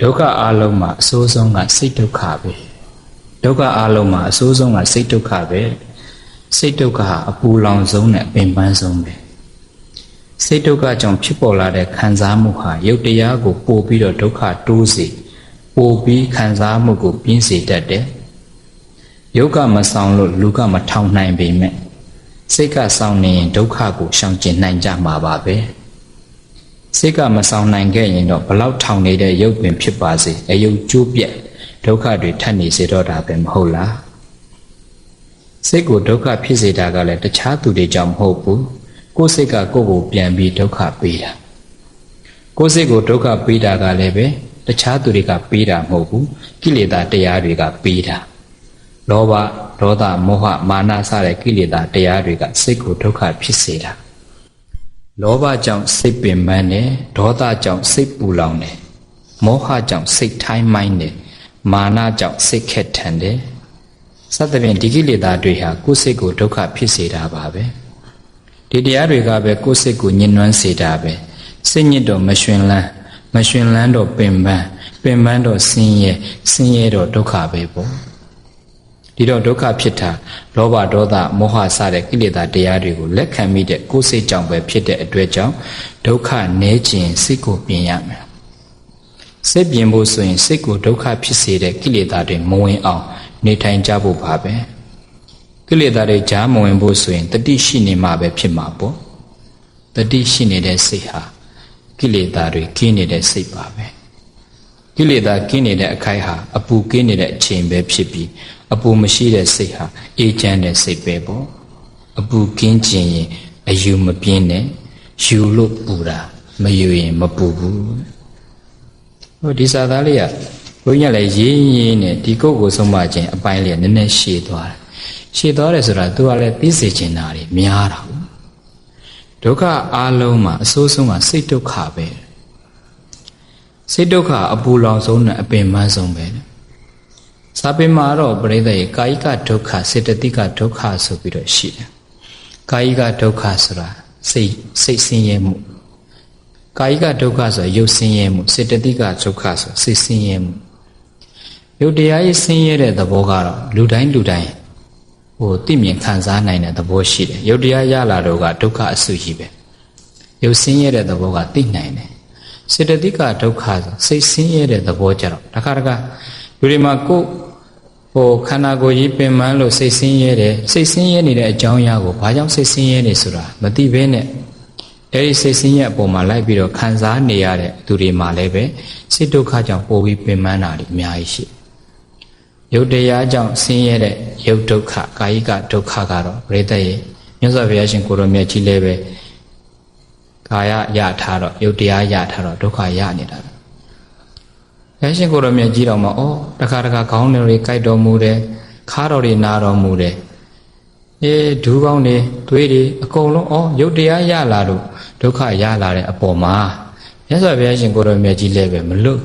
ဒုက္ခအလုံးမှာအဆိုးဆုံးကစိတ်ဒုက္ခပဲဒုက္ခအလုံးမှာအဆိုးဆုံးကစိတ်ဒုက္ခပဲစိတ်ဒုက္ခဟာအပူလောင်ဆုံးနဲ့အပင်ပန်းဆုံးပဲစိတ်ဒုက္ခကြောင့်ဖြစ်ပေါ်လာတဲ့ခံစားမှုဟာရုပ်တရားကိုပို့ပြီးတော့ဒုက္ခတိုးစေပို့ပြီးခံစားမှုကိုပြင်းစေတတ်တယ်ယုတ်ကမဆောင်လို့လူကမထောင်နိုင်ပေမဲ့စိတ်ကဆောင်နေရင်ဒုက္ခကိုရှောင်ကျဉ်နိုင်ကြမှာပါပဲ စိတ်ကမဆောင်နိုင်ခဲ့ရင်တော့ဘလောက်ထောင်နေတဲ့ရုပ်ပင်ဖြစ်ပါစေအယုတ်ကျိုးပြက်ဒုက္ခတွေထပ်နေစေတော့တာပဲမဟုတ်လားစိတ်ကိုဒုက္ခဖြစ်စေတာကလည်းတခြားသူတွေကြောင့်မဟုတ်ဘူးကိုယ်စိတ်ကကိုယ့်ကိုပြန်ပြီးဒုက္ခပေးတာကိုယ်စိတ်ကိုဒုက္ခပေးတာကလည်းပဲတခြားသူတွေကပေးတာမဟုတ်ဘူးကိလေသာတရားတွေကပေးတာလောဘဒေါသမောဟမာနစတဲ့ကိလေသာတရားတွေကစိတ်ကိုဒုက္ခဖြစ်စေတာ လောဘကြောင့်စိတ်ပင်ပန်းတယ်ဒေါသကြောင့်စိတ်ပူလောင်တယ်မောဟကြောင့်စိတ်ထိုင်းမိုင်းတယ်မာနကြောင့်စိတ်ခက်ထန်တယ်စသဖြင့်ဒီကိလေသာတွေဟာကိုယ်စိတ်ကိုဒုက္ခဖြစ်စေတာပါပဲဒီတရားတွေကပဲကိုယ်စိတ်ကိုညှဉ်းနှွမ်းစေတာပဲစိတ်ညစ်တော့မရွှင်လန်းမရွှင်လန်းတော့ပင်ပန်းပင်ပန်းတော့ဆင်းရဲဆင်းရဲတော့ဒုက္ခပဲပေါ့ ဒီတော့ဒုက္ခဖြစ်တာလောဘဒေါသမောဟစတဲ့ကိလေသာတရားတွေကိုလက်ခံမိတဲ့ကိုယ်စိတ်ကြောင့်ပဲဖြစ်တဲ့အတွက်ကြောင့်ဒုက္ခနည်းခြင်းစိတ်ကိုပြင်ရမယ်စိတ်ပြင်ဖို့ဆိုရင်စိတ်ကိုဒုက္ခဖြစ်စေတဲ့ကိလေသာတွေမဝင်အောင် နေထိုင်ကြဖို့ပါပဲကိလေသာတွေကြားမဝင်ဖို့ဆိုရင်တတိရှိနေမှပဲဖြစ်မှာပေါ့တတိရှိနေတဲ့စိတ်ဟာကိလေသာတွေကင်းနေတဲ့စိတ်ပါပဲကိလေသာကင်းနေတဲ့အခိုက်ဟာအပူကင်းနေတဲ့အချိန်ပဲဖြစ်ပြီး အပူမရှိတဲ့စိတ်ဟာအေးချမ်းတဲ့စိတ်ပဲပေါ့အပူကင်းခြင်းရင်အယူမပြင်းနဲ့ယူလို့ပူတာမယူရင်မပူဘူးဟိုဒီစာသားလေးကဘုန်းကြီးလည်းရင်းရင်းနဲ့ဒီကုတ်ကိုဆုံးမခြင်းအပိုင်းလေးကနည်းနည်းရှည်သွားတယ်ရှည်သွားတယ်ဆိုတာသူကလည်းသိစေချင်တာတွေများတာဒုက္ခအလုံးမှာအဆိုးဆုံးကစိတ်ဒုက္ခပဲစိတ်ဒုက္ခအပူလောင်ဆုံးနဲ့အပင်ပန်းဆုံးပဲ စာပေမှာတော့ပြိဿရေကာယကဒုက္ခစေတသိကဒုက္ခဆိုပြီးတော့ရှိတယ်ကာယကဒုက္ခဆိုတာစိတ်စိတ်ဆင်းရဲမှုကာယကဒုက္ခဆိုတာရုပ်ဆင်းရဲမှုစေတသိကဒုက္ခဆိုတာစိတ်ဆင်းရဲမှုရုပ်တရားရေးဆင်းရဲတဲ့သဘောကတော့လူတိုင်းလူတိုင်းဟိုသိမြင်ခံစားနိုင်တဲ့သဘောရှိတယ်ရုပ်တရားရလာတော့ကဒုက္ခအဆူကြီးပဲရုပ်ဆင်းရဲတဲ့သဘောကသိနိုင်တယ်စေတသိကဒုက္ခဆိုစိတ်ဆင်းရဲတဲ့သဘောကြတော့တခါတခါ လူတွေမှာကိုယ်ဟိုခန္ဓာကိုယ်ကြီးပင်ပန်းလို့စိတ်ဆင်းရဲတယ်စိတ်ဆင်းရဲနေတဲ့အကြောင်းအရာကိုဘာကြောင့်စိတ်ဆင်းရဲနေဆိုတာမသိဘဲနဲ့အဲဒီစိတ်ဆင်းရဲအပေါ်မှာလိုက်ပြီးတော့ခံစားနေရတဲ့သူတွေမှာလည်းပဲစိတ်ဒုက္ခကြောင့်ပိုပြီးပင်ပန်းတာတွေအများကြီးရှိရုပ်တရားကြောင့်ဆင်းရဲတဲ့ရုပ်ဒုက္ခကာယိကဒုက္ခကတော့ပရိသတ်ရဲ့မြတ်စွာဘုရားရှင်ကိုရောမြတ်ကြီးလည်းပဲကာယရထားတော့ရုပ်တရားရထားတော့ဒုက္ခရနေတာဘု ရားရှင်ကိုရောမြတ်ကြီးတော်မှာဩတခါတခါခေါင်းတွေကြိုက်တော်မူတယ်ခါတော်တွေနာတော်မူတယ်အေးဒူးကောင်းတွေသွေးတွေအကုန်လုံးဩရုပ်တရားရလာလို့ဒုက္ခရလာတဲ့အပေါ်မှာမြတ်စွာဘုရားရှင်ကိုရောမြတ်ကြီးလည်းပဲမလွတ်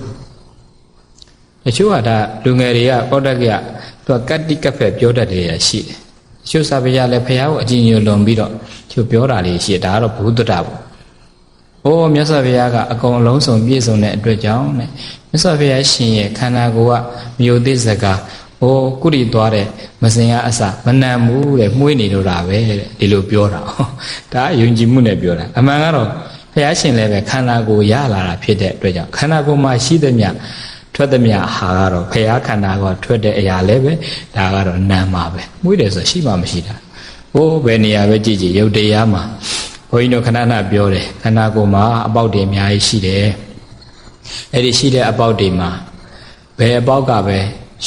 တချို့ကဒါလူငယ်တွေကပောတက်ကသူကကတ္တိကဖက်ပြောတတ်တယ်ရရှိတယ်တချို့စာပေရလည်းဘုရားကိုအကြည်ညိုလွန်ပြီးတော့သူပြောတာလေးရှိတယ်ဒါကတော့ဘုဒ္ဓတာပေါ့။ အိုးမြတ်စွာဘုရားကအကုန်လုံးစုံပြည့်စုံတဲ့အတွက်ကြောင့်တဲ့မြတ်စွာဘုရားရှင်ရဲ့ခန္ဓာကိုယ်ကမြို့သေးစကားဟိုကုရီသွားတဲ့မစင်ရအစမနံဘူးတဲ့မှုေးနေလို့တာပဲတဲ့ဒီလိုပြောတာ။ဒါယုံကြည်မှုနဲ့ပြောတာ။အမှန်ကတော့ဘုရားရှင်လည်းပဲခန္ဓာကိုယ်ရလာတာဖြစ်တဲ့အတွက်ကြောင့်ခန္ဓာကိုယ်မှာရှိသမျှထွက်သမျှဟာကတော့ဘုရားခန္ဓာကထွက်တဲ့အရာလည်းပဲဒါကတော့နာမှာပဲ။မှုေးတယ်ဆိုရှိမှမရှိတာ။ဟိုးဘယ်နေရာပဲကြည့်ကြည့်ယုတ်တရားမှာ ဘုန်းကြီးတို့ခဏခဏပြောတယ်ခန္ဓာကိုယ်မှာအပေါက်တွေအများကြီးရှိတယ်အဲ့ဒီရှိတဲ့အပေါက်တွေမှာဘယ်အပေါက်ကပဲ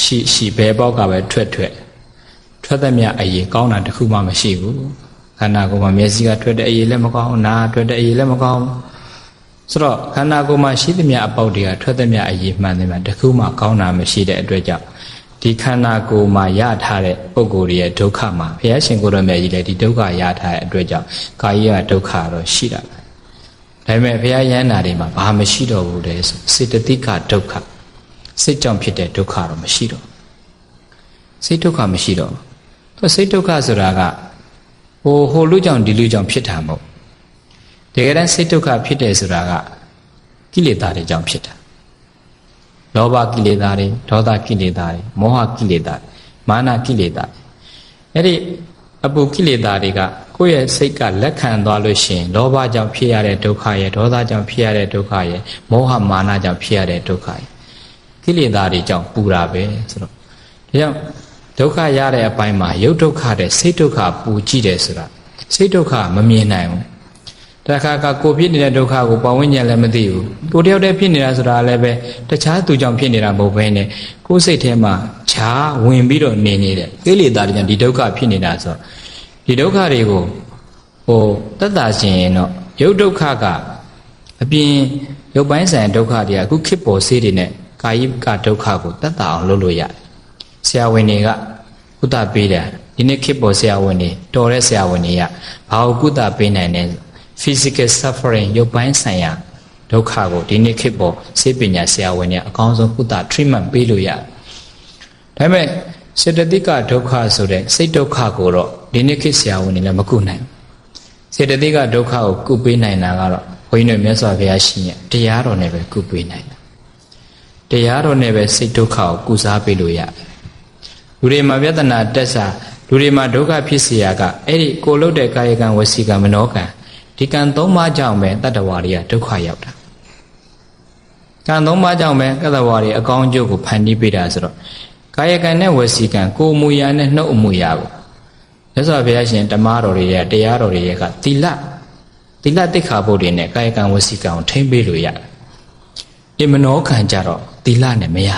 ရှိရှိဘယ်အပေါက်ကပဲထွက်ထွက်ထွက်သမျှအရေးကောင်းတာတခုမှမရှိဘူးခန္ဓာကိုယ်မှာမျက်စိကထွက်တဲ့အရေးလည်းမကောင်းနားထွက်တဲ့အရေးလည်းမကောင်းဆိုတော့ခန္ဓာကိုယ်မှာရှိသမျှအပေါက်တွေကထွက်သမျှအရေးမှန်တယ်မှာတခုမှကောင်းတာမရှိတဲ့အတွက်ကြောင့် ဒီခန္ဓာကိုယ်မှာရထားတဲ့ပုံကိုယ်ရဲ့ဒုက္ခမှာဘုရားရှင်ကိုယ်တော်မြတ်ကြီးလည်းဒီဒုက္ခရထားတဲ့အတွက်ကြောင့်ကာယကဒုက္ခတော့ရှိတာပဲဒါပေမဲ့ဘုရားယန္တာတွေမှာဘာမရှိတော့ဘူးလဲဆိုစေတသိကဒုက္ခစိတ်ကြောင့်ဖြစ်တဲ့ဒုက္ခတော့မရှိတော့စိတ်ဒုက္ခမရှိတော့သူစိတ်ဒုက္ခဆိုတာကဟိုဟိုလူကြောင့်ဒီလူကြောင့်ဖြစ်တာမဟုတ်တကယ်တမ်းစိတ်ဒုက္ခဖြစ်တယ်ဆိုတာကကိလေသာတွေကြောင့်ဖြစ်တာ လောဘကိလေသာတွေဒေါသကိလေသာတွေမောဟကိလေသာမာနကိလေသာအဲ့ဒီအပုကိလေသာတွေကကိုယ့်ရဲ့စိတ်ကလက်ခံသွားလို့ရှိရင်လောဘကြောင့်ဖြစ်ရတဲ့ဒုက္ခရဲ့ဒေါသကြောင့်ဖြစ်ရတဲ့ဒုက္ခရဲ့မောဟမာနကြောင့်ဖြစ်ရတဲ့ဒုက္ခရဲ့ကိလေသာတွေကြောင့်ပူတာပဲဆိုတော့ဒါကြောင့်ဒုက္ခရတဲ့အပိုင်းမှာယုတ်ဒုက္ခတဲ့စိတ်ဒုက္ခပူကြည့်တယ်ဆိုတာစိတ်ဒုက္ခမမြင်နိုင်ဘူး တခါကကိုဖြစ်နေတဲ့ဒုက္ခကိုပဝိညာဉ်လည်းမသိဘူးကိုတယောက်တည်းဖြစ်နေတာဆိုတာလည်းပဲတခြားသူကြောင့်ဖြစ်နေတာမဟုတ်ဘဲနဲ့ကိုယ်စိတ်ထဲမှာခြားဝင်ပြီးတော့နေနေတဲ့ကိလေသာတွေကြောင့်ဒီဒုက္ခဖြစ်နေတာဆိုတော့ဒီဒုက္ခတွေကိုဟိုတက်တာရှင်ရင်တော့ယုတ်ဒုက္ခကအပြင်ရုပ်ပိုင်းဆိုင်ဒုက္ခတွေကအခုခေတ်ပေါ်စေးတွေနဲ့ကာယိကဒုက္ခကိုတက်တာအောင်လုပ်လို့ရတယ်ဆရာဝန်တွေကကုသပေးတယ်ဒီနေ့ခေတ်ပေါ်ဆရာဝန်တွေတော်တဲ့ဆရာဝန်တွေကဘာကိုကုသပေးနိုင်လဲ physical suffering ရုပ်ပိုင်းဆိုင်ရာဒုက္ခကိုဒီနေ့ခေတ်ပေါ်စေပညာဆရာဝန်တွေအကောင်းဆုံးကုသ treatment ပေးလို့ရတယ်ဒါပေမဲ့စေတသိကဒုက္ခဆိုတဲ့စိတ်ဒုက္ခကိုတော့ဒီနေ့ခေတ်ဆရာဝန်တွေလည်းမကုနိုင်ဘူးစေတသိကဒုက္ခကိုကုပေးနိုင်တာကတော့ဘုန်းကြီးတို့မြတ်စွာဘုရားရှင်ရဲ့တရားတော်နဲ့ပဲကုပေးနိုင်တာတရားတော်နဲ့ပဲစိတ်ဒုက္ခကိုကုစားပေးလို့ရတယ်လူတွေမှာပြဿနာတက်စာလူတွေမှာဒုက္ခဖြစ်เสียကအဲ့ဒီကိုလုတ်တဲ့ကာယကံဝစီကံမနောကံ ဒီကံသုံးပါးကြောင့်ပဲတတ္တဝါတွေကဒုက္ခရောက်တာကံသုံးပါးကြောင့်ပဲတတ္တဝါတွေအကောင်းကျိုးကိုဖန်တီးပေးတာဆိုတော့ကာယကံနဲ့ဝစီကံကိုယ်မူရာနဲ့နှုတ်အမူရာကိုမြတ်စွာဘုရားရှင်ဓမ္မတော်တွေရဲ့တရားတော်တွေရဲ့ကသီလသီလတိခါဘုတ်တွေနဲ့ကာယကံဝစီကံကိုထိမ့်ပေးလို့ရတယ်အမနောကံကြတော့သီလနဲ့မရ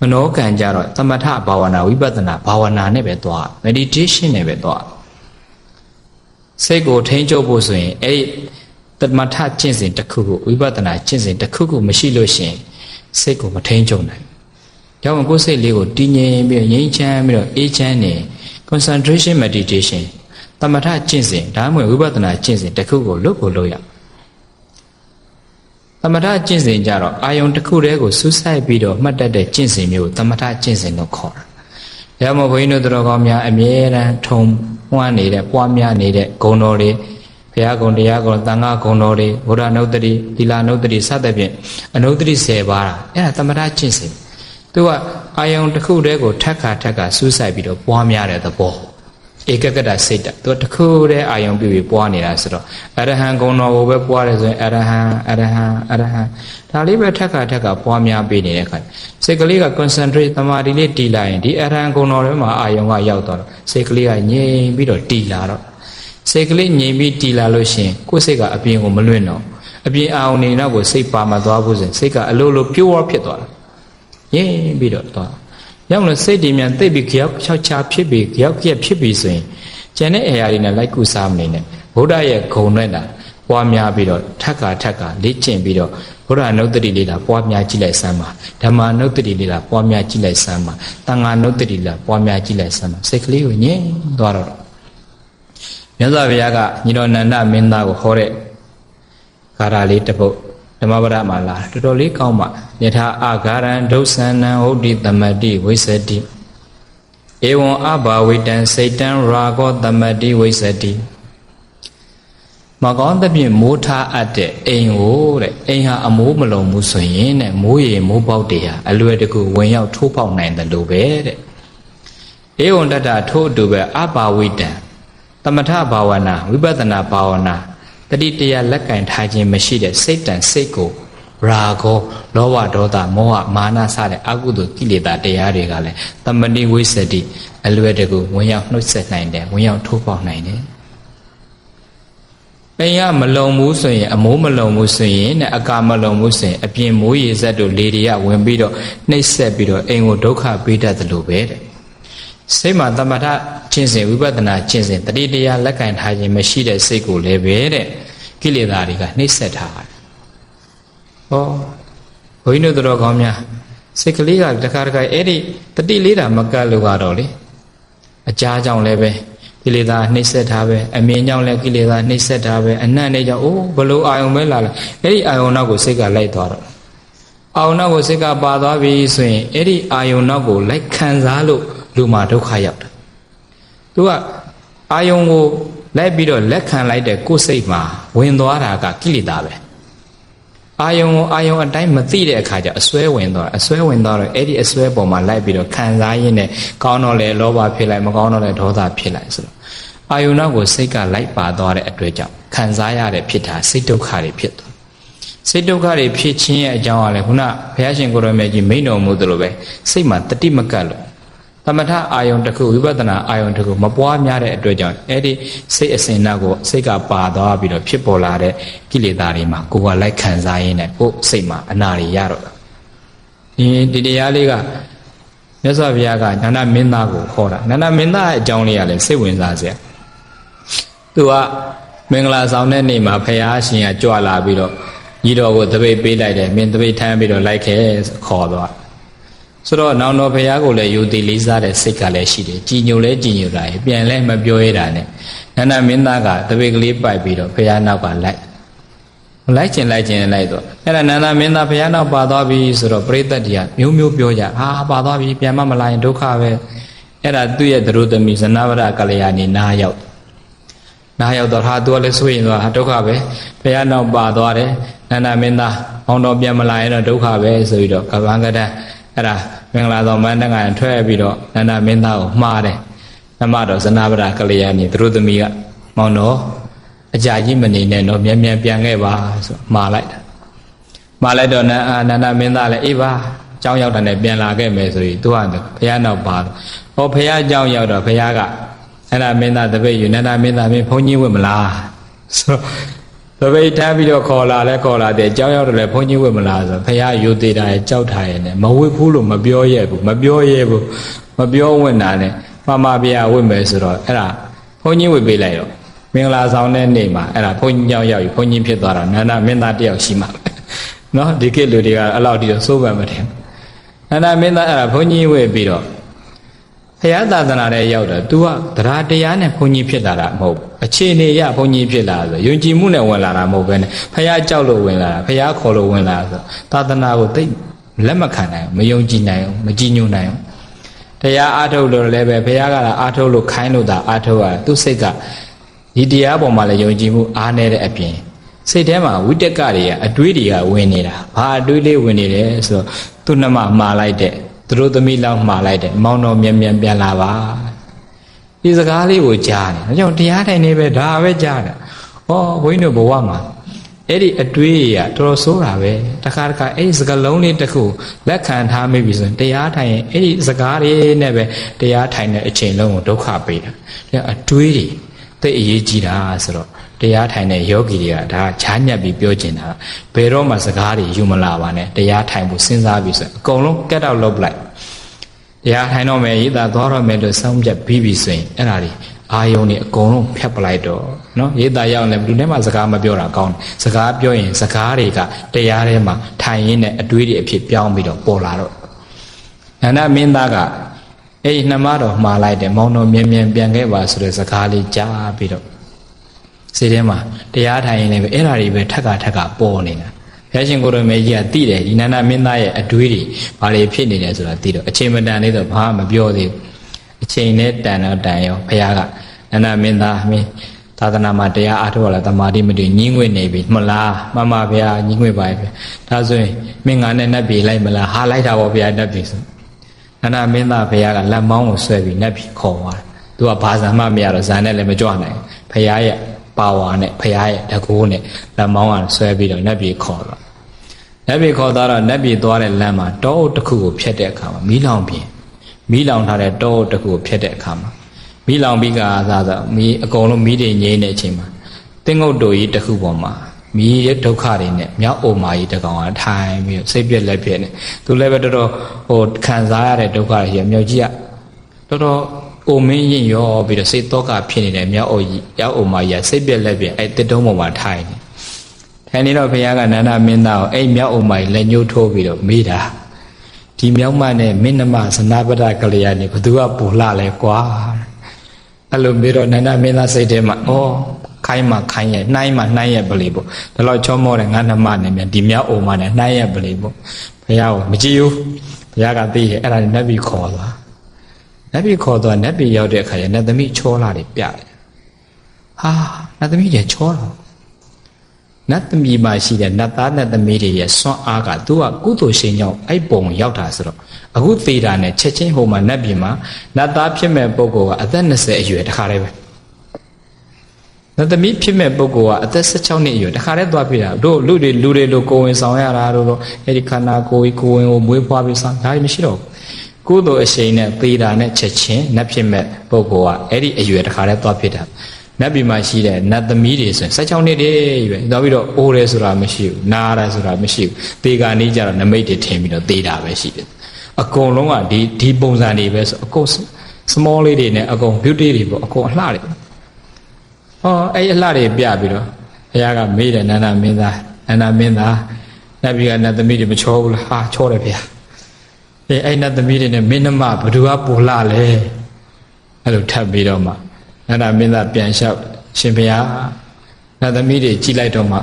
မနောကံကြတော့သမထဘာဝနာဝိပဿနာဘာဝနာနဲ့ပဲသွား meditation နဲ့ပဲသွား စိတ်ကိုထိန်းချုပ်ဖို့ဆိုရင်အဲ့ဒီတမထကျင့်စဉ်တစ်ခုခုဝိပဿနာကျင့်စဉ်တစ်ခုခုမရှိလို့ရှိရင်စိတ်ကိုမထိန်းချုပ်နိုင်။ကြောင့်ကိုယ်စိတ်လေးကိုတည်ငြိမ်ပြီးငြိမ်းချမ်းပြီးတော့အေးချမ်းနေ concentration meditation တမထကျင့်စဉ်ဒါမှမဟုတ်ဝိပဿနာကျင့်စဉ်တစ်ခုကိုလုပ်ကိုလုပ်ရ။တမထကျင့်စဉ်ကြတော့အာယုံတစ်ခုတည်းကိုစူးစိုက်ပြီးတော့မှတ်တတ်တဲ့ကျင့်စဉ်မျိုးတမထကျင့်စဉ်လို့ခေါ်တာ။ဒါမှမဟုတ်ဘုန်းကြီးတို့တော်ကောင်းများအမြဲတမ်းထုံ ပွားနေတဲ့ပွားများနေတဲ့ဂုဏ်တော်တွေဘုရားဂုဏ်တရားဂုဏ်သံဃာဂုဏ်တော်တွေဘုရားနုဒ္ဒတိသီလနုဒ္ဒတိစသဖြင့်အနုဒ္ဒတိ10ပါးအဲ့ဒါသမထကျင့်စဉ်သူကအာယုံတစ်ခုတည်းကိုထက်ခါထက်ခါစူးစိုက်ပြီးတော့ပွားများတဲ့သဘော ဧကကတစိတ်တသူတစ်ခုတည်းအာယုံပြပြီးပွားနေတာဆိုတော့အရဟံဂုဏ်တော်ကိုပဲပွားတယ်ဆိုရင်အရဟံအရဟံအရဟံဒါလေးပဲထက်ခါထက်ခါပွားများပေးနေတဲ့အခါစိတ်ကလေးက concentrate တမာတိလေးတည်လာရင်ဒီအရဟံဂုဏ်တော်ထဲမှာအာယုံကရောက်သွားတော့စိတ်ကလေးကငြိမ်ပြီးတော့တည်လာတော့စိတ်ကလေးငြိမ်ပြီးတည်လာလို့ရှိရင်ကိုယ်စိတ်ကအပြင်ကိုမလွင့်တော့အပြင်အာရုံနေတော့ကိုစိတ်ပါမသွားဘူးဆိုရင်စိတ်ကအလိုလိုပြိုးဝဖြစ်သွားတာငြိမ်ပြီးတော့သွား ရောက်လို့စိတ်တွေမြန်သိပ်ပြီးကြောက်ချောက်ချာဖြစ်ပြီးကြောက်ကြက်ဖြစ်ပြီးဆိုရင်ကျန်တဲ့အရာတွေနဲ့လိုက်ကူစားမနေနဲ့ဗုဒ္ဓရဲ့ဂုံနဲ့တာပွားများပြီးတော့ထက်ကထက်ကလေ့ကျင့်ပြီးတော့ဘုရားနုတ္တိလေးလာပွားများကြည့်လိုက်စမ်းပါဓမ္မနုတ္တိလေးလာပွားများကြည့်လိုက်စမ်းပါတန်ဃာနုတ္တိလာပွားများကြည့်လိုက်စမ်းပါစိတ်ကလေးကိုငြိမ်သွားတော့မြတ်စွာဘုရားကညီတော်နန္ဒမင်းသားကိုဟောတဲ့ဂါရလေးတစ်ပုဒ် ဓမ္မပဒမှာလာတော်တော်လေးကောင်းပါယထာအာဂါရံဒုစန္နံဟုတ်တိသမတိဝိသတိဧဝံအဘာဝိတံစိတ်တံရာဂောသမတိဝိသတိမကောင်းသဖြင့်မိုးထားအပ်တဲ့အိမ်ကိုတဲ့အိမ်ဟာအမိုးမလုံဘူးဆိုရင်တဲ့မိုးရေမိုးပေါက်တွေဟာအလွယ်တကူဝင်ရောက်ထိုးပေါက်နိုင်တယ်လို့ပဲတဲ့ဧဝံတတထိုးအတူပဲအဘာဝိတံသမထဘာဝနာဝိပဿနာဘာဝနာ တတိတရားလက်ကင်ထားခြင်းမရှိတဲ့စိတ်တန်စိတ်ကိုရာဂောလောဘဒေါသမောဟမာနစတဲ့အကုသိုလ်ကိလေသာတရားတွေကလည်းတမဏိဝိသတိအလွယ်တကူဝင်ရောက်နှုတ်ဆက်နိုင်တယ်ဝင်ရောက်ထိုးပေါက်နိုင်တယ်အိမ်ကမလုံဘူးဆိုရင်အမိုးမလုံဘူးဆိုရင်နဲ့အကာမလုံဘူးဆိုရင်အပြင်မိုးရေစက်တို့လေတွေကဝင်ပြီးတော့နှိပ်ဆက်ပြီးတော့အိမ်ကိုဒုက္ခပေးတတ်တယ်လို့ပဲတဲ့ စိတ်မှာတမထချင်းစဉ်ဝိပဿနာချင်းစဉ်တတိတရားလက်ကင်ထားခြင်းမရှိတဲ့စိတ်ကိုလည်းပဲတဲ့ကိလေသာတွေကနှိပ်စက်ထားတယ်။ဟောဘုန်းကြီးတို့တော်ကောင်းများစိတ်ကလေးကတခါတခါအဲ့ဒီတတိလေးတာမကတ်လို့ကတော့လေအကြားကြောင့်လည်းပဲကိလေသာနှိပ်စက်ထားပဲအမြင်ကြောင့်လည်းကိလေသာနှိပ်စက်ထားပဲအနတ်နဲ့ကြောင့်အိုးဘလို့အာယုံပဲလာလာအဲ့ဒီအာယုံနောက်ကိုစိတ်ကလိုက်သွားတော့အာယုံနောက်ကိုစိတ်ကပါသွားပြီဆိုရင်အဲ့ဒီအာယုံနောက်ကိုလိုက်ခံစားလို့ လူမှာဒုက္ခရောက်တယ်သူကအာယုံကိုလိုက်ပြီးတော့လက်ခံလိုက်တဲ့ကိုယ်စိတ်မှာဝင်သွားတာကကိလေသာပဲအာယုံကိုအာယုံအတိုင်းမသိတဲ့အခါကျအစွဲဝင်သွားအစွဲဝင်သွားတော့အဲ့ဒီအစွဲပေါ်မှာလိုက်ပြီးတော့ခံစားရင်းနဲ့ကောင်းတော့လေလောဘဖြစ်လိုက်မကောင်းတော့လေဒေါသဖြစ်လိုက်ဆိုတော့အာယုံနောက်ကိုစိတ်ကလိုက်ပါသွားတဲ့အတွက်ကြောင့်ခံစားရတဲ့ဖြစ်တာစိတ်ဒုက္ခတွေဖြစ်သွားစိတ်ဒုက္ခတွေဖြစ်ခြင်းရဲ့အကြောင်းကလည်းခုနဘုရားရှင်ကိုရောမြတ်ကြီးမိန့်တော်မူသလိုပဲစိတ်မှာတတိမကတ်လို့ သမထအာယုံတစ်ခုဝိပဿနာအာယုံတစ်ခုမပွားများတဲ့အတွက်ကြောင့်အဲ့ဒီစိတ်အစဉ်နောက်ကိုစိတ်ကပါသွားပြီးတော့ဖြစ်ပေါ်လာတဲ့ကိလေသာတွေမှာကိုယ်ကလိုက်ခံစားရင်းနဲ့ကိုယ်စိတ်မှာအနာတွေရတော့တာဒီဒီတရားလေးကမြတ်စွာဘုရားကနန္ဒမင်းသားကိုခေါ်တာနန္ဒမင်းသားရဲ့အကြောင်းလေးကလည်းစိတ်ဝင်စားစရာသူကမင်္ဂလာဆောင်တဲ့နေ့မှာဘုရားရှင်ကကြွလာပြီးတော့ညီတော်ကိုတပိတ်ပေးလိုက်တယ်မင်းတပိတ်ထမ်းပြီးတော့လိုက်ခဲ့ခေါ်သွား ဆိုတော့နောင်တော်ဘုရားကိုလည်းယူတည်လေးစားတဲ့စိတ်ကလည်းရှိတယ်ကြည်ညိုလဲကြည်ညိုတာရပြန်လဲမပြောရတာနဲ့နန္ဒမင်းသားကတပိတ်ကလေးပိုက်ပြီးတော့ဘုရားနောက်ကလိုက်လိုက်ကျင်လိုက်ကျင်လိုက်တော့အဲ့ဒါနန္ဒမင်းသားဘုရားနောက်ပါသွားပြီဆိုတော့ပရိသတ်တွေကမျိုးမျိုးပြောကြဟာပါသွားပြီပြန်မမလာရင်ဒုက္ခပဲအဲ့ဒါသူ့ရဲ့သရုသမီဇနဝရကလျာဏီနားရောက်နားရောက်တော့ဟာသူကလည်းဆိုရင်တော့ဟာဒုက္ခပဲဘုရားနောက်ပါသွားတယ်နန္ဒမင်းသားဘောင်းတော်ပြန်မလာရင်တော့ဒုက္ခပဲဆိုပြီးတော့ကပန်းကတန်း အဲ့ဒါမင်္ဂလာဆောင်မန္တန်ကထွက်ပြီးတော့နန္ဒမင်းသားကိုမှားတယ်နမတော်ဇနာပဒကလျာဏီသူတို့သမီးကမောင်တော်အကြာကြီးမနေနဲ့တော့မြန်မြန်ပြန်ခဲ့ပါဆိုမှားလိုက်တာမှားလိုက်တော့နန္ဒမင်းသားလည်းအေးပါကြောင်းရောက်တာနဲ့ပြန်လာခဲ့မယ်ဆိုပြီးသူကဘုရားနောက်ပါတော့ဟောဘုရားကြောင်းရောက်တော့ဘုရားကအဲ့ဒါမင်းသားတပည့်ယူနန္ဒမင်းသားမင်းဘုန်းကြီးဝင်မလားဆို သပိတ်ထားပြီးတော့ခေါ်လာလဲခေါ်လာတယ်အကြောင်းရောက်တယ်လဲဘုန်းကြီးဝတ်မလားဆိုဘုရားယူသေးတာရဲ့ကြောက်ထားရဲ့နဲ့မဝတ်ဘူးလို့မပြောရဲ့ဘူးမပြောရဲ့ဘူးမပြောဝင်တာနဲ့မမဘုရားဝတ်မယ်ဆိုတော့အဲ့ဒါဘုန်းကြီးဝတ်ပေးလိုက်တော့မင်္ဂလာဆောင်တဲ့နေ့မှာအဲ့ဒါဘုန်းကြီးကြောင့်ရောက်ပြီဘုန်းကြီးဖြစ်သွားတာနန္ဒမင်းသားတယောက်ရှိမှနော်ဒီကိလူတွေကအဲ့လောက်တိတော့စိုးပံမတယ်နန္ဒမင်းသားအဲ့ဒါဘုန်းကြီးဝတ်ပြီးတော့ ဘုရားသာသနာထဲရောက်တော့ तू ကတရားတရားနဲ့ဘုန်းကြီးဖြစ်လာတာမဟုတ်အခြေအနေရဘုန်းကြီးဖြစ်လာဆိုယုံကြည်မှုနဲ့ဝင်လာတာမဟုတ်ဘဲနဲ့ဘုရားကြောက်လို့ဝင်လာတာဘုရားခေါ်လို့ဝင်လာဆိုသာသနာကိုသိလက်မခံနိုင်မယုံကြည်နိုင်မကြည်ညိုနိုင်တရားအားထုတ်လို့လည်းပဲဘုရားကလည်းအားထုတ်လို့ခိုင်းလို့သာအားထုတ်ရသူစိတ်ကဒီတရားပေါ်မှာလည်းယုံကြည်မှုအားနေတဲ့အပြင်စိတ်ထဲမှာဝိတက်ကတွေကအတွေးတွေကဝင်နေတာဘာအတွေးလေးဝင်နေတယ်ဆိုတော့သူ့နှမမှားလိုက်တဲ့ သူတို့သမီးလောက်မှားလိုက်တယ်မောင်းတော်မြန်မြန်ပြန်လာပါဒီစကားလေးကိုကြားတယ်ဒါကြောင့်တရားထိုင်နေပဲဒါပဲကြားတယ်ဟောဘုန်းကြီးတို့ဘဝမှာအဲ့ဒီအတွေးရတော်တော်ဆိုးတာပဲတခါတခါအဲ့ဒီစကားလုံးလေးတစ်ခုလက်ခံထားမိပြီဆိုရင်တရားထိုင်ရင်အဲ့ဒီစကားလေးနဲ့ပဲတရားထိုင်တဲ့အချိန်လုံးကိုဒုက္ခပေးတာဒါအတွေးတွေသိအရေးကြီးတာဆိုတော့ တရားထိုင်တဲ့ယောဂီတွေကဒါချားညက်ပြီးပြောကျင်တာဘယ်တော့မှစကားတွေယူမလာပါနဲ့တရားထိုင်ဖို့စဉ်းစားပြီးဆိုအကုန်လုံးကက်တော့လုပ်လိုက်တရားထိုင်တော့မယ်ရေးသားသွားတော့မယ်လို့စောင့်ပြတ်ပြီးပြီဆိုရင်အဲ့ဒါတွေအာယုံတွေအကုန်လုံးဖြတ်ပလိုက်တော့နော်ရေးသားရောက်လည်းဘယ်သူနဲ့မှစကားမပြောတာကောင်းတယ်စကားပြောရင်စကားတွေကတရားထဲမှာထိုင်ရင်းနဲ့အတွေးတွေအဖြစ်ပြောင်းပြီးတော့ပေါ်လာတော့နန္ဒမင်းသားကအဲ့ဒီနှမတော်မှားလိုက်တယ်မောင်တော်မြင်မြန်ပြန်ခဲ့ပါဆိုတဲ့စကားလေးကြားပြီးတော့ စိတ်ထဲမှာတရားထိုင်ရင်လည်းပဲအဲ့ဓာတွေပဲထက်ကထက်ကပေါ်နေတာဘုရားရှင်ကိုရမေကြီးကသိတယ်ဒီနန္ဒမင်းသားရဲ့အတွေးတွေဘာတွေဖြစ်နေတယ်ဆိုတာသိတော့အချိန်မတန်သေးတော့ဘာမှမပြောသေးဘူးအချိန်နဲ့တန်တော့တန်ရောဘုရားကနန္ဒမင်းသားမင်းသာသနာမှာတရားအားထုတ်ရလားတမာတိမတွေ့ညင်းငွေနေပြီမလားမမဘုရားညင်းငွေပါပြီဒါဆိုရင်မင်းငါနဲ့နှက်ပြေလိုက်မလားဟာလိုက်တာပေါ့ဘုရားနှက်ပြေဆိုနန္ဒမင်းသားဘုရားကလက်မောင်းကိုဆွဲပြီးနှက်ပြေခေါ်သွားတယ်သူကဘာဇာမှမရတော့ဇာနဲ့လည်းမကြွနိုင်ဘုရားရဲ့ ပါဝါနဲ့ဖရာရဲ့တကူနဲ့လက်မောင်းကဆွဲပြီးတော့နတ်ပြည်ခေါ်တော့နတ်ပြည်ခေါ်သွားတော့နတ်ပြည်သွားတဲ့လမ်းမှာတောအုပ်တစ်ခုကိုဖျက်တဲ့အခါမှာမီးလောင်ပြင်မီးလောင်ထားတဲ့တောအုပ်တစ်ခုကိုဖျက်တဲ့အခါမှာမီးလောင်ပြီးကစားစားမီးအကုန်လုံးမီးတွေငြိမ်းတဲ့အချိန်မှာတင်းငုတ်တို့ကြီးတစ်ခုပေါ်မှာမီးရဲ့ဒုက္ခတွေနဲ့မြောက်အိုမာကြီးတကောင်ကထိုင်ပြီးစိတ်ပြက်လက်ပြက်နေသူလည်းပဲတော်တော်ဟိုခံစားရတဲ့ဒုက္ခတွေမြောက်ကြီးကတော်တော် အိုမင်းရင်ရောပြီးတော့စိတ်တော့ကဖြစ်နေတယ်မြောက်အိုကြီးရောက်အိုမကြီးကစိတ်ပြက်လက်ပြက်အဲ့တစ်တုံးပေါ်မှာထိုင်နေထိုင်နေတော့ဘုရားကနန္ဒမင်းသားကိုအဲ့မြောက်အိုမကြီးလက်ညှိုးထိုးပြီးတော့မေးတာဒီမြောက်မနဲ့မင်းနမဇနာပဒကလေးကနေဘသူကပူလှလဲကွာအဲ့လိုပြီးတော့နန္ဒမင်းသားစိတ်ထဲမှာဩခိုင်းမှခိုင်းရဲ့နှိုင်းမှနှိုင်းရဲ့ပလီပေါ့ဒါတော့ချောမောတဲ့ငါနှမနဲ့မြန်ဒီမြောက်အိုမနဲ့နှိုင်းရဲ့ပလီပေါ့ဘုရားကမကြည့်ဘူးဘုရားကသိရဲ့အဲ့ဒါနတ်ပြည်ခေါ်သွား နတ်ပြည်ခေါ်သွားနတ်ပြည်ရောက်တဲ့အခါကျနတ်သမီးချောလာတွေပြတယ်ဟာနတ်သမီးတွေချောလာနတ်သမီးမှာရှိတဲ့နတ်သားနတ်သမီးတွေရဲ့စွန့်အားကသူကကုသိုလ်ရှင်ကြောင့်အဲ့ပုံရောက်တာဆိုတော့အခုသေးတာနဲ့ချက်ချင်းဟိုမှာနတ်ပြည်မှာနတ်သားဖြစ်မဲ့ပုဂ္ဂိုလ်ကအသက်20အရွယ်တခါတည်းပဲနတ်သမီးဖြစ်မဲ့ပုဂ္ဂိုလ်ကအသက်16နှစ်အရွယ်တခါတည်းသွားပြတာတို့လူတွေလူတွေလိုကိုယ်ဝင်ဆောင်ရတာတို့တော့အဲ့ဒီခန္ဓာကိုယ်ကိုယ်ဝင်ကိုမွေးဖွားပြီးဆောင်ဒါမှမရှိတော့ဘူး ကုသိုလ်အရှိန်နဲ့သေးတာနဲ့ချက်ချင်းနတ်ဖြစ်မဲ့ပုဂ္ဂိုလ်ကအဲ့ဒီအရွယ်တခါတည်းသွားဖြစ်တာနတ်ပြည်မှာရှိတဲ့နတ်သမီးတွေဆိုရင်16နှစ်တည်းရွယ်သွားပြီးတော့အိုးတယ်ဆိုတာမရှိဘူးနားတယ်ဆိုတာမရှိဘူးသေကာနေကြတော့နမိတ်တွေထင်ပြီးတော့သေတာပဲရှိတယ်အကုန်လုံးကဒီဒီပုံစံတွေပဲဆိုအကုန် small လေးတွေနဲ့အကုန် beauty တွေပေါ့အကုန်အလှတွေဟောအဲ့အလှတွေပြပြီးတော့ဘုရားကမေးတယ်နန္ဒမင်းသားနန္ဒမင်းသားနတ်ပြည်ကနတ်သမီးတွေမချောဘူးလားဟာချောတယ်ဗျာ အေးအဲ့နတ်သမီးတွေနဲ့မင်းနှမဘသူကပူလှလဲအဲ့လိုထပ်ပြီးတော့မှနန္ဒမင်းသားပြန်လျှောက်ရှင်ဘုရားနတ်သမီးတွေကြည်လိုက်တော့မှတ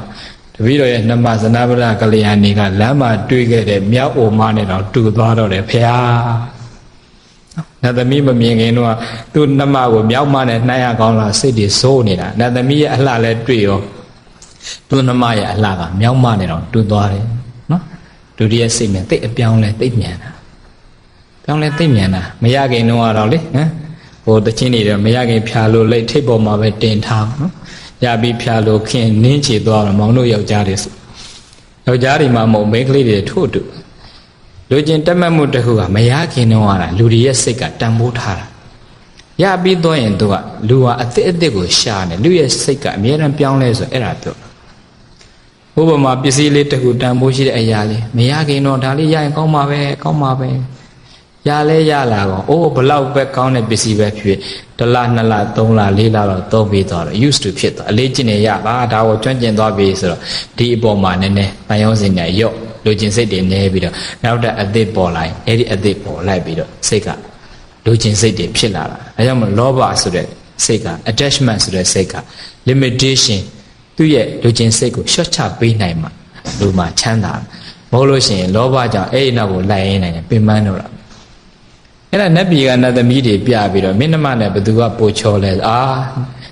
ပည့်တော်ရဲ့နှမဇနဗရကလျာဏီကလမ်းမှာတွေ့ခဲ့တဲ့မြောက်အိုမနဲ့တော့တူသွားတော့တယ်ဘုရားနတ်သမီးမမြင်ခင်တော့သူ့နှမကိုမြောက်မနဲ့နှိုင်းရကောင်းလားစိတ်တွေစိုးနေတာနတ်သမီးရဲ့အလှလည်းတွေ့ရောသူ့နှမရဲ့အလှကမြောက်မနဲ့တော့တူသွားတယ်နော်ဒုတိယစိတ်နဲ့တိတ်အပြောင်းလဲတိတ်မြန်တာ ပြောင်းလဲတိတ်မြန်တာမရခင်တော့တော့လေဟမ်ဟိုတချင်းနေတော့မရခင်ဖြာလို့လက်ထိပ်ပေါ်မှာပဲတင်ထားနော်ရပြီးဖြာလို့ခင်နင်းချေသွားတော့မောင်တို့ယောက်ျားတွေဆိုယောက်ျားတွေမှာမဟုတ်မိန်းကလေးတွေထို့တူလူချင်းတက်မှတ်မှုတစ်ခုကမရခင်တော့ဟာလူတွေရဲ့စိတ်ကတန်ဖိုးထားတာရပြီးတော့ရင်သူကလူဟာအစ်စ်အစ်စ်ကိုရှာနေလူရဲ့စိတ်ကအမြဲတမ်းပြောင်းလဲဆိုအဲ့ဒါပြောဥပမာပစ္စည်းလေးတစ်ခုတန်ဖိုးရှိတဲ့အရာလေးမရခင်တော့ဒါလေးရရင်ကောင်းပါပဲကောင်းပါပဲ ရလဲရလာကောအိုးဘလောက်ပဲကောင်းတဲ့ပစ္စည်းပဲဖြစ်တစ်လနှစ်လသုံးလလေးလတော့သုံးပြီးသွားတော့ used to ဖြစ်သွားအလေးကျင့်နေရပါဒါကိုကျွမ်းကျင်သွားပြီဆိုတော့ဒီအပေါ်မှာနည်းနည်းတန်ရုံးစင်နဲ့ရော့လူကျင်စိတ်တွေနည်းပြီးတော့နောက်တဲ့အသစ်ပေါ်လာရင်အဲ့ဒီအသစ်ပေါ်လိုက်ပြီးတော့စိတ်ကလူကျင်စိတ်တွေဖြစ်လာတာအဲကြောင့်မလောဘဆိုတဲ့စိတ်က attachment ဆိုတဲ့စိတ်က limitation သူ့ရဲ့လူကျင်စိတ်ကိုရှော့ချပေးနိုင်မှလူမှာချမ်းသာမဟုတ်လို့ရှိရင်လောဘကြောင့်အဲ့ဒီနောက်ကိုလိုက်ရင်းနိုင်တယ်ပင်ပန်းတော့တာ အဲ့ဒါနတ်ပြည်ကနတ်သမီးတွေပြပြီးတော့မင်းနှမနဲ့ဘသူကပိုချောလဲအာ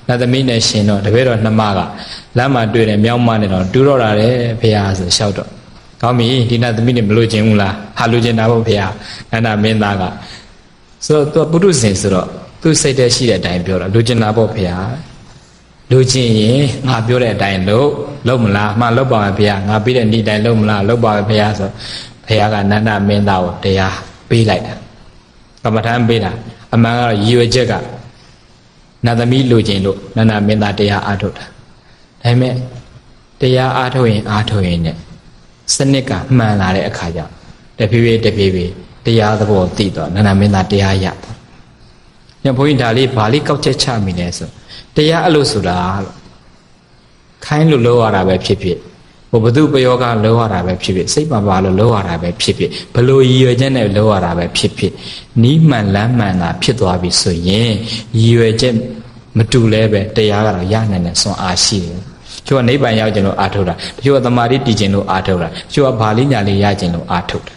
နတ်သမီးနဲ့ရှင်တော့တပည့်တော်နှမကလမ်းမှာတွေ့တယ်မြောက်မနဲ့တော့တူတော့တာတယ်ဖေဟာဆိုလျှောက်တော့ကောင်းပြီဒီနတ်သမီးတွေမလို့ခြင်းဘူးလားဟာလို့ခြင်းတာပေါ့ဖေဟာနန္ဒမင်းသားကဆိုတော့သူပုထုဇဉ်ဆိုတော့သူစိတ်ထဲရှိတဲ့အတိုင်းပြောတာလူကျင်တာပေါ့ဖေဟာလူကျင်ရင်ငါပြောတဲ့အတိုင်းလုပ်လုပ်မလားမှလုပ်ပါမယ်ဖေဟာငါပြီးတဲ့နေ့တိုင်းလုပ်မလားလုပ်ပါမယ်ဖေဟာဆိုဖေဟာကနန္ဒမင်းသားကိုတရားပေးလိုက်တာ ကမ္မထမ်းပေးတာအမှန်ကတော့ရည်ရွယ်ချက်ကနတ်သမီးလူကျင်လို့နန္ဒမင်းသားတရားအားထုတ်တာဒါပေမဲ့တရားအားထုတ်ရင်အားထုတ်ရင်နဲ့စနစ်ကမှန်လာတဲ့အခါကျတဖြည်းဖြည်းတဖြည်းဖြည်းတရားသဘောသိတော့နန္ဒမင်းသားတရားရတော့ညဘုန်းကြီးဒါလေးဗာလေးကောက်ချက်ချမိလဲဆိုတရားအဲ့လိုဆိုတာလို့ခိုင်းလို့လောရတာပဲဖြစ်ဖြစ် ဟိုဘသူပယောကလောရတာပဲဖြစ်ဖြစ်စိတ်ပါပါလို့လောရတာပဲဖြစ်ဖြစ်ဘလို့ရည်ရွယ်ချက်နဲ့လောရတာပဲဖြစ်ဖြစ်နီးမှန်လမ်းမှန်တာဖြစ်သွားပြီဆိုရင်ရည်ရွယ်ချက်မတူလဲပဲတရားကတော့ရနိုင်တဲ့စွမ်းအားရှိတယ်ချို့ကနိဗ္ဗာန်ရောက်ခြင်းလို့အာထုတ်တာတချို့ကသမာဓိတည်ခြင်းလို့အာထုတ်တာတချို့ကဘာလိညာလေးရခြင်းလို့အာထုတ်တာ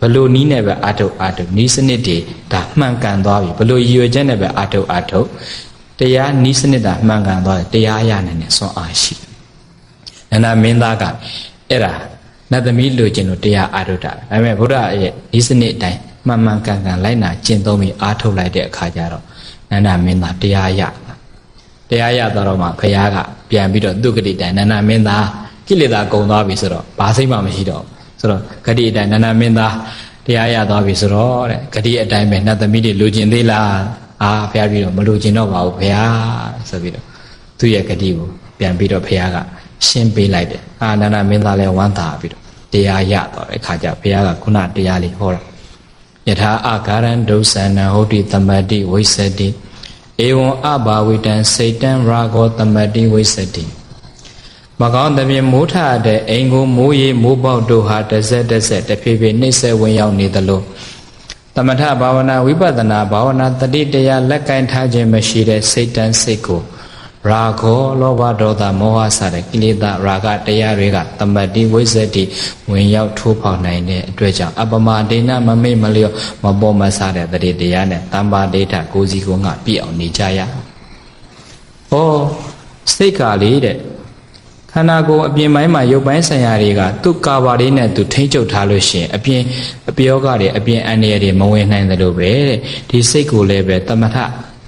ဘလို့နီးနဲ့ပဲအာထုတ်အာထုတ်နီးစနစ်တွေဒါမှန်ကန်သွားပြီဘလို့ရည်ရွယ်ချက်နဲ့ပဲအာထုတ်အာထုတ်တရားနီးစနစ်တာမှန်ကန်သွားတယ်တရားရနိုင်တဲ့စွမ်းအားရှိတယ် နန္ဒမင်းသားကအဲ့ဒါနတ်သမီးလိုခြင်းလို့တရားအာထုတ်တာဒါပေမဲ့ဘုရားရဲ့နီးစနစ်အတိုင်းမှန်မှန်ကန်ကန်လိုက်နာကျင့်သုံးပြီးအာထုတ်လိုက်တဲ့အခါကျတော့နန္ဒမင်းသားတရားရတရားရတော့မှခရားကပြန်ပြီးတော့သူဂတိတိုင်နန္ဒမင်းသားကိလေသာကုန်သွားပြီဆိုတော့ဘာစိတ်မှမရှိတော့ဆိုတော့ဂတိတိုင်နန္ဒမင်းသားတရားရသွားပြီဆိုတော့တဲ့ဂတိအတိုင်းပဲနတ်သမီးတွေလိုချင်သေးလားအာဖះပြီးတော့မလိုချင်တော့ပါဘူးဖះဆိုပြီးတော့သူ့ရဲ့ဂတိကိုပြန်ပြီးတော့ဖះက ရှင်းပေးလိုက်တယ်အာနန္ဒမင်းသားလည်းဝမ်းသာပြီးတော့တရားရတော့တဲ့အခါကျဘုရားကခုနတရားလေးဟောတာယထာအာဂရံဒုစန္နဟောတိတမတိဝိသတိဧဝံအဘာဝိတံစိတ်တံရာဂောတမတိဝိသတိမကောင်းသဖြင့်မိုးထတဲ့အိမ်ကိုမိုးရီမိုးပေါက်တို့ဟာတစ်ဆက်တစ်ဆက်တဖြည်းဖြည်းနှိမ့်ဆက်ဝင်ရောက်နေသလိုသမထဘာဝနာဝိပဿနာဘာဝနာတတိတရားလက်ကင်ထားခြင်းမရှိတဲ့စိတ်တန်းစိတ်ကို ရာဂောလောဘဒေါသမောဟစတဲ့ကိလေသာရာဂတရားတွေကတမ္တိဝိဇ္ဇတိဝင်ရောက်ထိုးဖောက်နိုင်တဲ့အတွက်ကြောင့်အပမဒေနမမေ့မလျော့မပေါ်မဆတဲ့တတိတရားနဲ့တမ္ပါဒိဋ္ဌကိုစီကိုငါပြည့်အောင်နေကြရ။ဩစိတ်ကလေးတဲ့ခန္ဓာကိုယ်အပြင်ပိုင်းမှာရုပ်ပိုင်းဆိုင်ရာတွေကသူ့ကာဘာလေးနဲ့သူထိမ့်ချုပ်ထားလို့ရှိရင်အပြင်အပြောကတွေအပြင်အန္တရာယ်တွေမဝင်နိုင်တယ်လို့ပဲတဲ့ဒီစိတ်ကိုလည်းပဲတမထ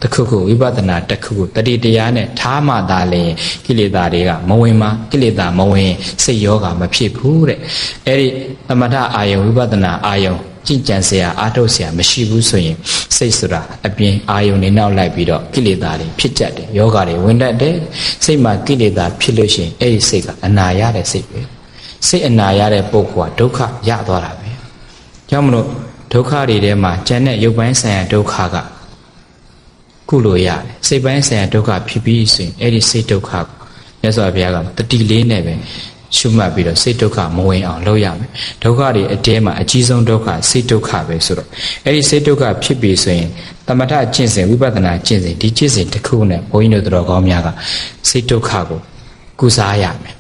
တစ်ခုခုဝိပဿနာတစ်ခုခုတတိတရားနဲ့ထားမှသာလေကိလေသာတွေကမဝင်ပါကိလေသာမဝင်စိတ်ယောဂမဖြစ်ဘူးတဲ့အဲ့ဒီသမထအာယုံဝိပဿနာအာယုံကြင်ကြံစရာအားထုတ်စရာမရှိဘူးဆိုရင်စိတ်ဆိုတာအပြင်အာယုန်တွေနောက်လိုက်ပြီးတော့ကိလေသာတွေဖြစ်ကြတယ်ယောဂတွေဝင်တတ်တယ်စိတ်မှာကိလေသာဖြစ်လို့ရှိရင်အဲ့ဒီစိတ်ကအနာရတဲ့စိတ်ပဲစိတ်အနာရတဲ့ပုဂ္ဂိုလ်ကဒုက္ခရသွားတာပဲကြောင့်မလို့ဒုက္ခတွေထဲမှာဉာဏ်နဲ့ရုပ်ပိုင်းဆိုင်ရာဒုက္ခက ကုလို့ရတယ်စိတ်ပိုင်းဆိုင်ရာဒုက္ခဖြစ်ပြီးဆိုရင်အဲ့ဒီစိတ်ဒုက္ခကိုမြတ်စွာဘုရားကတတိလေးနဲ့ပဲရှုမှတ်ပြီးတော့စိတ်ဒုက္ခမဝင်အောင်လုပ်ရမယ်ဒုက္ခတွေအတဲမှာအကြီးဆုံးဒုက္ခစိတ်ဒုက္ခပဲဆိုတော့အဲ့ဒီစိတ်ဒုက္ခဖြစ်ပြီဆိုရင်တမထကျင့်စဉ်ဝိပဿနာကျင့်စဉ်ဒီကျင့်စဉ်တစ်ခုနဲ့ဘုန်းကြီးတို့တော်ကောင်းများကစိတ်ဒုက္ခကိုကုစားရမယ်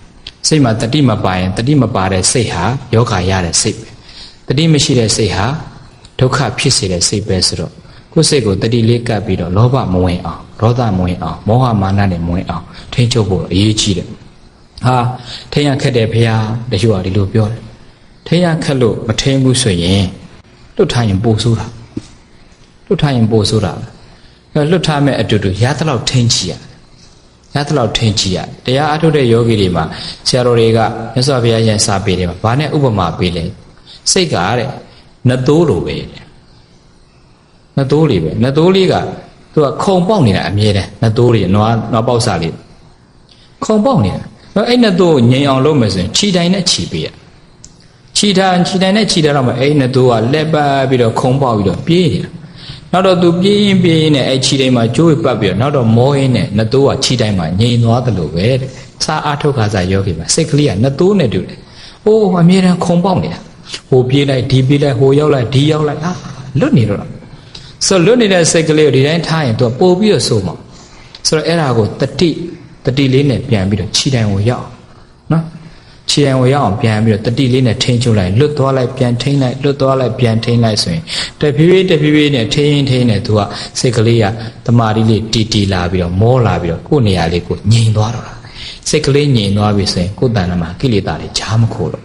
စိတ်မှာတတိမပါရင်တတိမပါတဲ့စိတ်ဟာယောဂရတဲ့စိတ်ပဲတတိမရှိတဲ့စိတ်ဟာဒုက္ခဖြစ်စေတဲ့စိတ်ပဲဆိုတော့ ကိုယ်စိတ်ကိုတတိလေးကပ်ပြီးတော့လောဘမဝင်အောင်ဒေါသမဝင်အောင်မောဟမာနနဲ့မဝင်အောင်ထိန်းချုပ်ဖို့အရေးကြီးတယ်ဟာထိန်းရခက်တယ်ဖေဟာတချို့ကဒီလိုပြောတယ်ထိန်းရခက်လို့မထိန်းဘူးဆိုရင်လွတ်ထားရင်ပိုဆိုးတာလွတ်ထားရင်ပိုဆိုးတာအဲလွတ်ထားမဲ့အတူတူရသလောက်ထိန်းချီရရသလောက်ထိန်းချီရတရားအထုတ်တဲ့ယောဂီတွေမှာဆရာတော်တွေကမြတ်စွာဘုရားရဲ့စာပေတွေမှာဘာနဲ့ဥပမာပေးလဲစိတ်ကတဲ့နှသိုးလိုပဲတဲ့ နှသိုးလေးပဲနှသိုးလေးကသူကခုံပေါက်နေတာအမြဲတမ်းနှသိုးလေးနွားနွားပေါက်စားလေးခုံပေါက်နေတာအဲ့နှသိုးကိုငြိမ်အောင်လုပ်မယ်ဆိုရင်ခြိတိုင်နဲ့ခြိပေးရခြိထားခြိတိုင်နဲ့ခြိထားတော့မှအဲ့နှသိုးကလက်ပတ်ပြီးတော့ခုံပေါက်ပြီးတော့ပြေးနေတာနောက်တော့သူပြေးရင်ပြေးရင်နဲ့အဲ့ခြိတိုင်မှာကျိုးဝပတ်ပြီးတော့နောက်တော့မောရင်းနဲ့နှသိုးကခြိတိုင်မှာငြိမ်သွားတယ်လို့ပဲတဲ့စာအားထုတ်ခါစားယောဂီမှာစိတ်ကလေးကနှသိုးနဲ့တူတယ်။အိုးအမြဲတမ်းခုံပေါက်နေတာ။ဟိုပြေးလိုက်ဒီပြေးလိုက်ဟိုရောက်လိုက်ဒီရောက်လိုက်အာလွတ်နေတော့ ဆိုလွတ်နေတဲ့စိတ်ကလေးကိုဒီတိုင်းထားရင်သူကပို့ပြီးတော့စိုးမှာဆိုတော့အဲ့ဒါကိုတတိတတိလေးနဲ့ပြန်ပြီးတော့ခြိတိုင်ကိုရောက်နော်ခြေတိုင်ကိုရောက်အောင်ပြန်ပြီးတော့တတိလေးနဲ့ထိန်းချုပ်လိုက်လွတ်သွားလိုက်ပြန်ထိန်းလိုက်လွတ်သွားလိုက်ပြန်ထိန်းလိုက်ဆိုရင်တဖြည်းဖြည်းတဖြည်းဖြည်းနဲ့ထိန်းထိန်းနဲ့သူကစိတ်ကလေးကတမာတိလေးတီတီလာပြီးတော့မောလာပြီးတော့ကိုယ်နေရာလေးကိုငြိမ်သွားတော့တာစိတ်ကလေးငြိမ်သွားပြီဆိုရင်ကိုယ်တဏ္ဍမှာကိလေသာတွေချားမခိုးတော့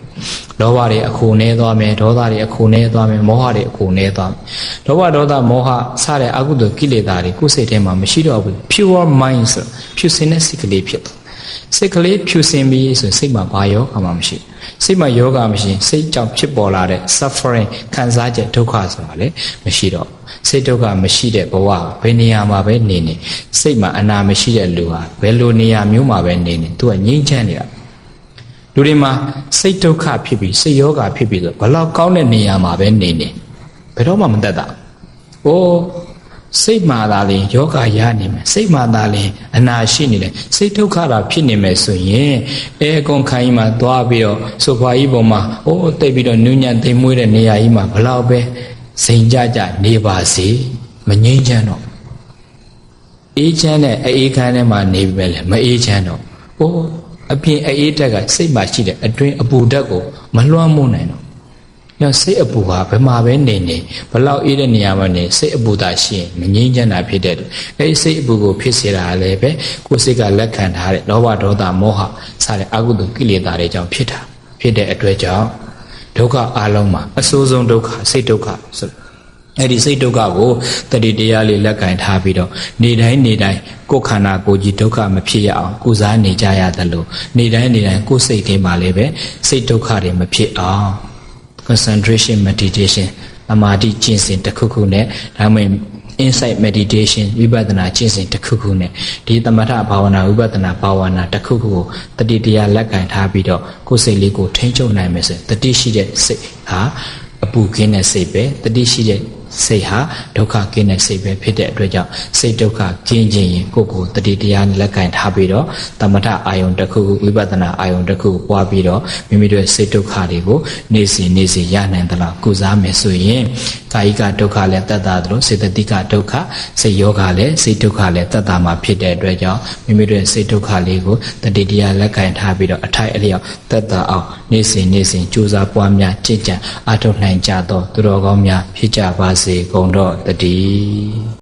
လောဘတွေအခုနေသွားမယ်ဒေါသတွေအခုနေသွားမယ်မောဟတွေအခုနေသွားမယ်လောဘဒေါသမောဟစတဲ့အကုသိုလ်ကိလေသာတွေကိုယ်စိတ်ထဲမှာမရှိတော့ဘူး pure mind ဆိုဖြူစင်တဲ့စိတ်ကလေးဖြစ်သွားစိတ်ကလေးဖြူစင်ပြီးဆိုစိတ်မှာဘာယောဂမှမရှိစိတ်မှာယောဂမရှိစိတ်ကြောင့်ဖြစ်ပေါ်လာတဲ့ suffering ခံစားချက်ဒုက္ခဆိုတာလည်းမရှိတော့စိတ်ဒုက္ခမရှိတဲ့ဘဝဘယ်နေရာမှာပဲနေနေစိတ်မှာအနာမရှိတဲ့လူဟာဘယ်လိုနေရာမျိုးမှာပဲနေနေသူကငြိမ်းချမ်းနေတာ လူတွေမှာစိတ်ဒုက္ခဖြစ်ပြီးစိတ်ယောဂဖြစ်ပြီးဆိုဘလောက်ကောင်းတဲ့နေရာမှာပဲနေနေဘယ်တော့မှမတတ်တာ။အိုးစိတ်မာသာလင်ယောဂရနေမယ်စိတ်မာသာလင်အနာရှိနေတယ်စိတ်ဒုက္ခတာဖြစ်နေမယ်ဆိုရင်အဲအကုန်ခိုင်းမှာသွားပြီးတော့ဆိုဖာကြီးပေါ်မှာအိုးတိတ်ပြီးတော့နူးညံ့သိမ်မွေးတဲ့နေရာကြီးမှာဘလောက်ပဲစိန်ကြကြနေပါစေမငြိမ်းချမ်းတော့အေးချမ်းတဲ့အေးခမ်းထဲမှာနေပြီပဲလေမအေးချမ်းတော့အိုး အပြင်အေးတက်ကစိတ်မှာရှိတဲ့အတွင်းအပူဓာတ်ကိုမလွှမ်းမိုးနိုင်တော့ညစိတ်အပူဟာဘယ်မှာပဲနေနေဘလောက်အေးတဲ့နေရာမှာနေစိတ်အပူသာရှိရင်မငြိမ်းချမ်းတာဖြစ်တဲ့အဲဒီစိတ်အပူကိုဖြစ်စေတာလည်းပဲကိုယ်စိတ်ကလက်ခံထားတဲ့လောဘဒေါသမောဟစတဲ့အကုသိုလ်ကိလေသာတွေကြောင့်ဖြစ်တာဖြစ်တဲ့အတွက်ကြောင့်ဒုက္ခအလုံးမှာအဆိုးဆုံးဒုက္ခစိတ်ဒုက္ခဆို အဲ့ဒီစိတ်ဒုက္ခကိုတတိတရားလေးလက်ကင်ထားပြီးတော့နေတိုင်းနေတိုင်းကိုယ်ခန္ဓာကိုယ်ကြီးဒုက္ခမဖြစ်ရအောင်ကုစားနေကြရသလိုနေတိုင်းနေတိုင်းကိုယ်စိတ်ထဲမှာလည်းပဲစိတ်ဒုက္ခတွေမဖြစ်အောင် concentration meditation အမာတိကျင့်စဉ်တစ်ခုခုနဲ့ဒါမှမဟုတ် insight meditation ဝိပဿနာကျင့်စဉ်တစ်ခုခုနဲ့ဒီသမထဘာဝနာဝိပဿနာဘာဝနာတစ်ခုခုကိုတတိတရားလက်ကင်ထားပြီးတော့ကိုယ်စိတ်လေးကိုထိန်းချုပ်နိုင်မယ်ဆိုရင်တတိရှိတဲ့စိတ်ဟာအပူကင်းတဲ့စိတ်ပဲတတိရှိတဲ့ စိတ်ဟာဒုက္ခကင်းတဲ့စိတ်ပဲဖြစ်တဲ့အတွက်ကြောင့်စိတ်ဒုက္ခကင်းခြင်းရင်ကိုယ်ကိုတတိတရားနဲ့လက်ကင်ထားပြီးတော့သမထအာယုံတစ်ခုခုဝိပဿနာအာယုံတစ်ခုပွားပြီးတော့မိမိတို့စိတ်ဒုက္ခတွေကိုနေ့စဉ်နေ့စဉ်ရနိုင်သလားကုစားမယ်ဆိုရင်ကာယကဒုက္ခလည်းတတ်တာသလိုစေတသိကဒုက္ခစိတ်ယောဂလည်းစိတ်ဒုက္ခလည်းတတ်တာမှာဖြစ်တဲ့အတွက်ကြောင့်မိမိတို့စိတ်ဒုက္ခလေးကိုတတိတရားလက်ကင်ထားပြီးတော့အထိုက်အလျောက်တတ်တာအောင်နေ့စဉ်နေ့စဉ်ကြိုးစားပွားများကြည်ကြံအထောက်နိုင်ကြသောသူတော်ကောင်းများဖြစ်ကြပါစေကုန်တော့တည်း